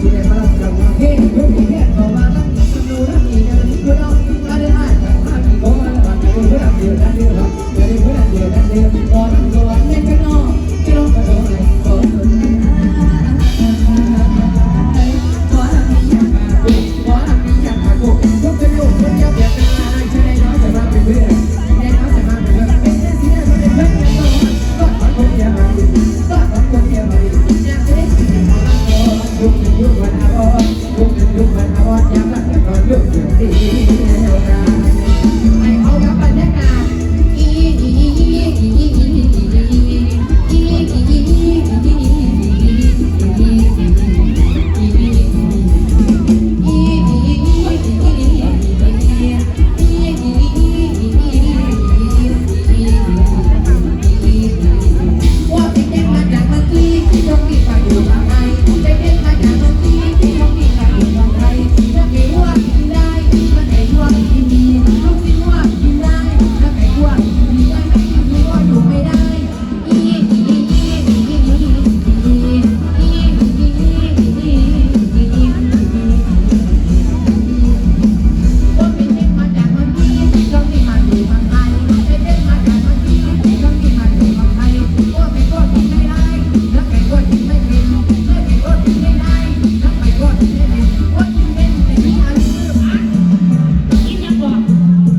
ที่ได้มาจากประเท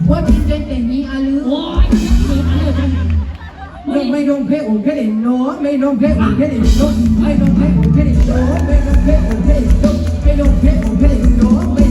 ว่าะที่จะแต่งนี้อาลือโอ้ยมีไกไม่ไม่งเพลงอุ่นแค่เด็กน้อยไม่ลงเพลงอุ่นแค่เด็กน้อยไม่ลงเพลงอุ่นแค่เด็กน้อยไม่ลงเพลงอุ่นแค่เด็กน้อยไม่ลงเพลงอุ่นแค่เด็กน้อย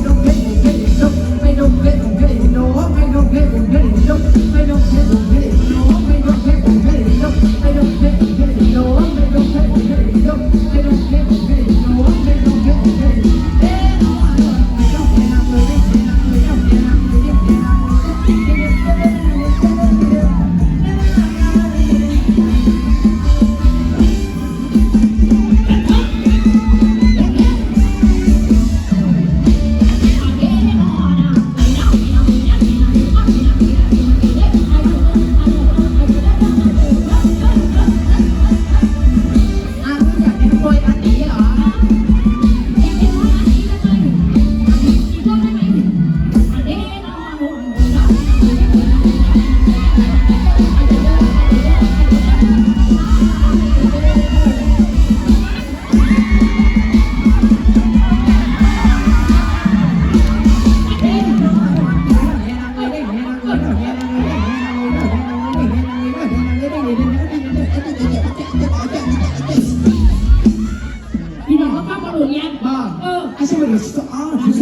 บอกว่าป้าบอลลูนเนี้ย 아, เออ 아시아를 했 어. 아, 무슨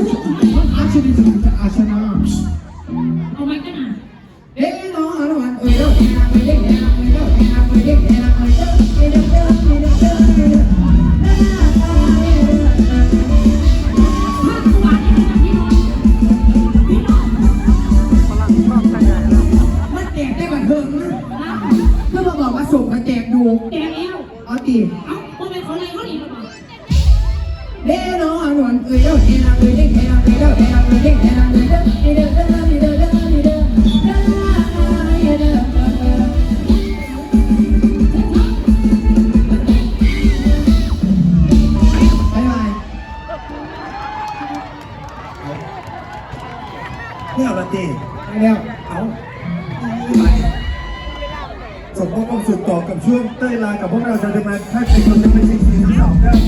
아시아를 했는데 아시아 나. เอาไม้กันอะ 에, 너 하나 만. 어, 이 거. 만แจกได้บัตรเพิ่มนะเพื่อมาบอกว่าส่งมาแจกดู เอาตี เอา อนเอ้ยนางเอางเเด้มอวัไปแล้วเขาไปสมมติความสุดต่อกับช่วงเต้ยลากับพวกเราจะมาแค่เป็นคนจะเป็นสิ่งที่